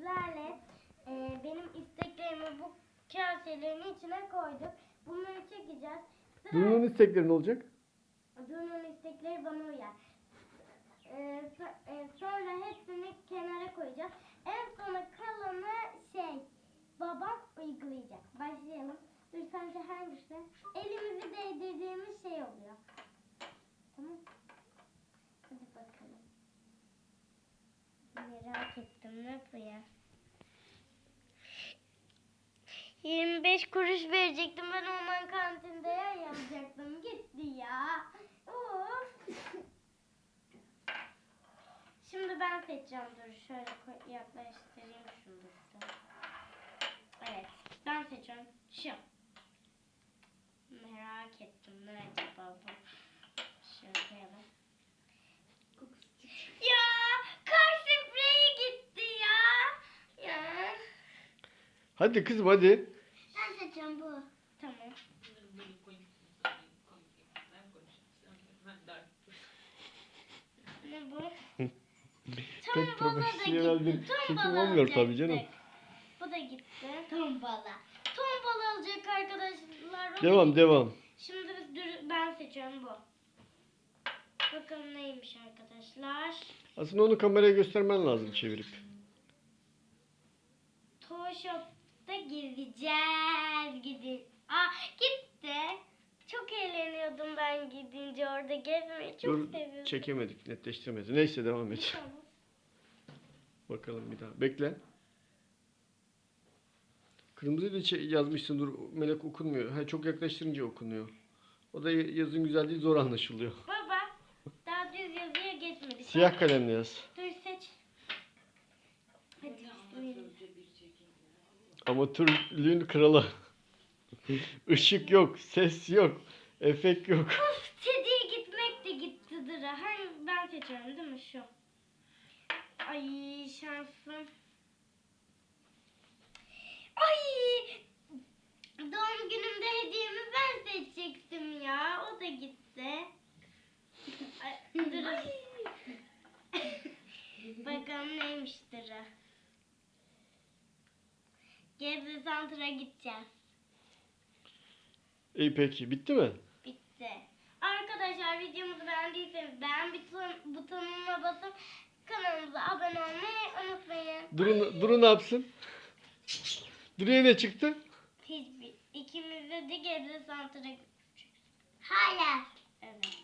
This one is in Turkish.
sizlerle e, benim isteklerimi bu kaselerin içine koyduk. Bunları çekeceğiz. Sıra- Duru'nun istekleri ne olacak? Duru'nun istekleri bana uyar. E, so- e, sonra hepsini kenara koyacağız. En sona kalanı şey babam uygulayacak. Başlayalım. Dur sence hangisi? Elimizi değdirdiğimiz şey oluyor. Tamam. Hadi bakalım. Ettim ne bu ya? 25 kuruş verecektim ben ondan kantinde yer yapacaktım. Gitti ya. Of. Şimdi ben seçeceğim dur. Şöyle yaklaştırayım şunu. Evet. Ben seçiyorum. Şu. Merak ettim. Ne acaba bu? Şöyle koyalım. Ya kar spreyi gitti ya. Ya. Hadi kızım hadi. Ben seçeceğim bu. Tamam. Ne bu? Pek Tombala da profesyonel bir gitti. çekim Tombala olmuyor tabii alacaktık. canım. Bu da gitti. Tombala. Tombala alacak arkadaşlar. o da Devam devam. Şimdi biz ben seçiyorum bu. Bakalım neymiş arkadaşlar. Aslında onu kameraya göstermen lazım çevirip. Shop'ta gezeceğiz. Gidin. Aa gitti. Çok eğleniyordum ben gidince orada gezmeyi çok Dur seviyordum. çekemedik netleştiremedik. Neyse devam et. Tamam. Bakalım bir daha. Bekle. Kırmızı da çe- yazmışsın dur melek okunmuyor. Ha, çok yaklaştırınca okunuyor. O da yazın güzelliği zor anlaşılıyor. Baba daha düz yazıya geçmedik. Siyah kalemle yaz. Dur seç. Hadi. Amatörlüğün kralı. Işık yok, ses yok, efekt yok. Teddy'ye gitmek de gitti Dıra. Hangi ben seçiyorum değil mi şu? Ay şansım. Ay doğum günümde hediyemi ben seçecektim ya. O da gitti. Ay, Dıra. Bakalım neymiş Dıra. Gebze Santr'a gideceğiz. İyi peki, bitti mi? Bitti. Arkadaşlar videomuzu beğendiyseniz beğen buton, butonuna basıp kanalımıza abone olmayı unutmayın. Duru, Duru ne yapsın? Duru'ya ne çıktı? Hiçbir ikimiz de Gebze Santr'a Hayır. Evet.